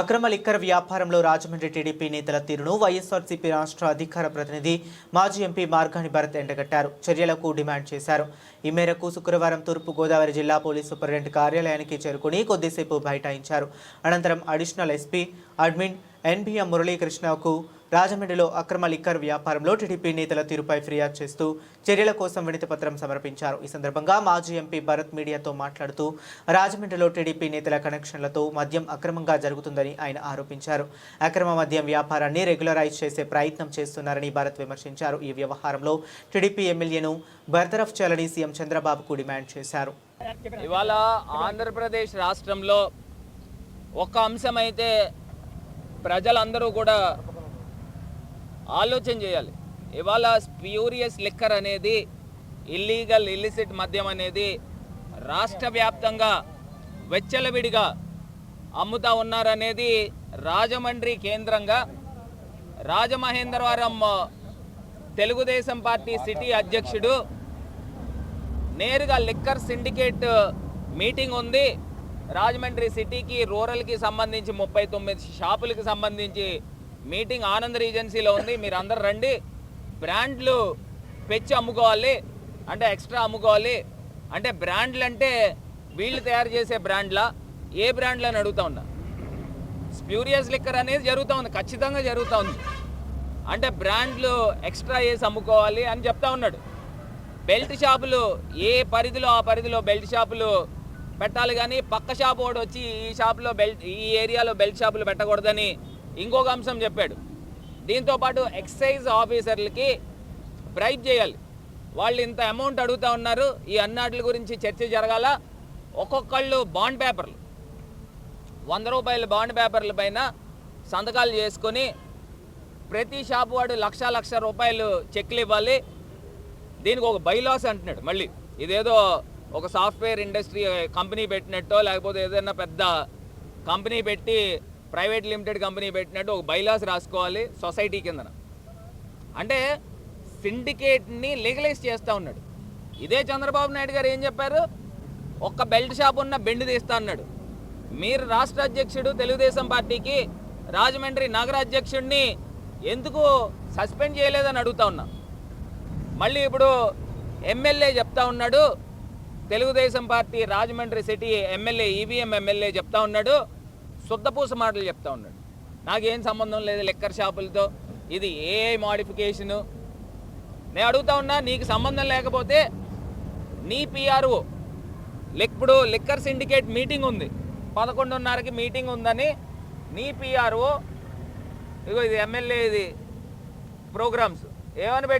అక్రమ లిక్కర్ వ్యాపారంలో రాజమండ్రి టీడీపీ నేతల తీరును వైఎస్ఆర్సీపీ రాష్ట్ర అధికార ప్రతినిధి మాజీ ఎంపీ మార్గాని భరత్ ఎండగట్టారు. చర్యలకు డిమాండ్ చేశారు. ఈ మేరకు శుక్రవారం తూర్పుగోదావరి జిల్లా పోలీస్ సూపరింటెండెంట్ కార్యాలయానికి చేరుకుని కొద్దిసేపు బైఠాయించారు. అనంతరం అడిషనల్ ఎస్పీ అడ్మిన్ ఎన్బిఎం మురళీకృష్ణకు రాజమండ్రిలో అక్రమ లిక్కర్ వ్యాపారంలో టీడీపీ నేతల తీరుపై ఫిర్యాదు చేస్తూ చర్యల కోసం వినతిపత్రం సమర్పించారు. ఈ సందర్భంగా మాజీ ఎంపీ భరత్ మీడియాతో మాట్లాడుతూ రాజమండ్రిలో టీడీపీ నేతల కనెక్షన్లతో మద్యం అక్రమంగా జరుగుతుందని ఆయన ఆరోపించారు. అక్రమ మద్యం వ్యాపారాన్ని రెగ్యులరైజ్ చేసే ప్రయత్నం చేస్తున్నారని భరత్ విమర్శించారు. ఈ వ్యవహారంలో టీడీపీ ఎమ్మెల్యేను బర్తరఫ్ చేయాలని సీఎం చంద్రబాబుకు డిమాండ్ చేశారు. ఇవాళ ఆంధ్రప్రదేశ్ రాష్ట్రంలో ఒక అంశం అయితే ప్రజలందరూ కూడా ఆలోచన చేయాలి. ఇవాళ స్ప్యూరియస్ లిక్కర్ అనేది ఇల్లీగల్ ఇల్లిసిట్ మద్యం అనేది రాష్ట్ర వ్యాప్తంగా వెచ్చలవిడిగా అమ్ముతా ఉన్నారనేది రాజమండ్రి కేంద్రంగా రాజమహేంద్రవరం తెలుగుదేశం పార్టీ సిటీ అధ్యక్షుడు నేరుగా లిక్కర్ సిండికేట్ మీటింగ్ ఉంది. రాజమండ్రి సిటీకి రూరల్కి సంబంధించి ముప్పై తొమ్మిది షాపులకి సంబంధించి మీటింగ్ ఆనంద్ రీజెన్సీలో ఉంది. మీరు అందరు రండి. బ్రాండ్లు పెంచి అమ్ముకోవాలి. అంటే ఎక్స్ట్రా అమ్ముకోవాలి. అంటే బ్రాండ్లు అంటే వీళ్ళు తయారు చేసే బ్రాండ్లా? ఏ బ్రాండ్లు అని అడుగుతా ఉన్నా? స్ప్యూరియస్ లిక్కర్ అనేది జరుగుతూ ఉంది. ఖచ్చితంగా జరుగుతూ ఉంది. అంటే బ్రాండ్లు ఎక్స్ట్రా వేసి అమ్ముకోవాలి అని చెప్తా ఉన్నాడు. బెల్ట్ షాపులు ఏ పరిధిలో ఆ పరిధిలో బెల్ట్ షాపులు పెట్టాలి కానీ పక్క షాప్ ఒకటి వచ్చి ఈ షాపులో బెల్ట్ ఈ ఏరియాలో బెల్ట్ షాపులు పెట్టకూడదని ఇంకొక అంశం చెప్పాడు. దీంతో పాటు ఎక్సైజ్ ఆఫీసర్లకి బ్రైబ్ చేయాలి. వాళ్ళు ఇంత అమౌంట్ అడుగుతా ఉన్నారు ఈ అన్నాట్ల గురించి చర్చ జరగాల. ఒక్కొక్కళ్ళు బాండ్ పేపర్లు. వంద రూపాయల బాండ్ పేపర్ల పైన సంతకాలు చేసుకొని ప్రతి షాపు వాడు లక్ష లక్ష రూపాయలు చెక్లు ఇవ్వాలి. దీనికి ఒక బైలాస్ అంటున్నాడు మళ్ళీ. ఇదేదో ఒక సాఫ్ట్వేర్ ఇండస్ట్రీ కంపెనీ పెట్టినట్టో లేకపోతే ఏదైనా పెద్ద కంపెనీ పెట్టి ప్రైవేట్ లిమిటెడ్ కంపెనీ పెట్టినట్టు ఒక బైలాస్ రాసుకోవాలి సొసైటీ కిందన. అంటే సిండికేట్ని లీగలైజ్ చేస్తూ ఉన్నాడు. ఇదే చంద్రబాబు నాయుడు గారు ఏం చెప్పారు? ఒక్క బెల్ట్ షాప్ ఉన్న బెండ్ తీస్తా అన్నాడు. మీరు రాష్ట్ర అధ్యక్షుడు తెలుగుదేశం పార్టీకి రాజమండ్రి నగర అధ్యక్షుడిని ఎందుకు సస్పెండ్ చేయలేదని అడుగుతా ఉన్నా. మళ్ళీ ఇప్పుడు ఎమ్మెల్యే చెప్తా ఉన్నాడు. Telugu Desam party Rajahmundry city MLA EVM MLA చెప్తా ఉన్నాడు. శుద్ధపూస మాటలు చెప్తా ఉన్నాడు. నాకేం సంబంధం లేదు లెక్కర్ షాపులతో. ఇది ఏ మాడిఫికేషను నేను అడుగుతా ఉన్నా నీకు సంబంధం లేకపోతే నీ పిఆర్ఓ ఇప్పుడు లిక్కర్ సిండికేట్ మీటింగ్ ఉంది. పదకొండున్నరకి మీటింగ్ ఉందని నీ పిఆర్ఓ ఇగో ఇది ఎమ్మెల్యే ఇది. ప్రోగ్రామ్స్. ఏమని పెట్టి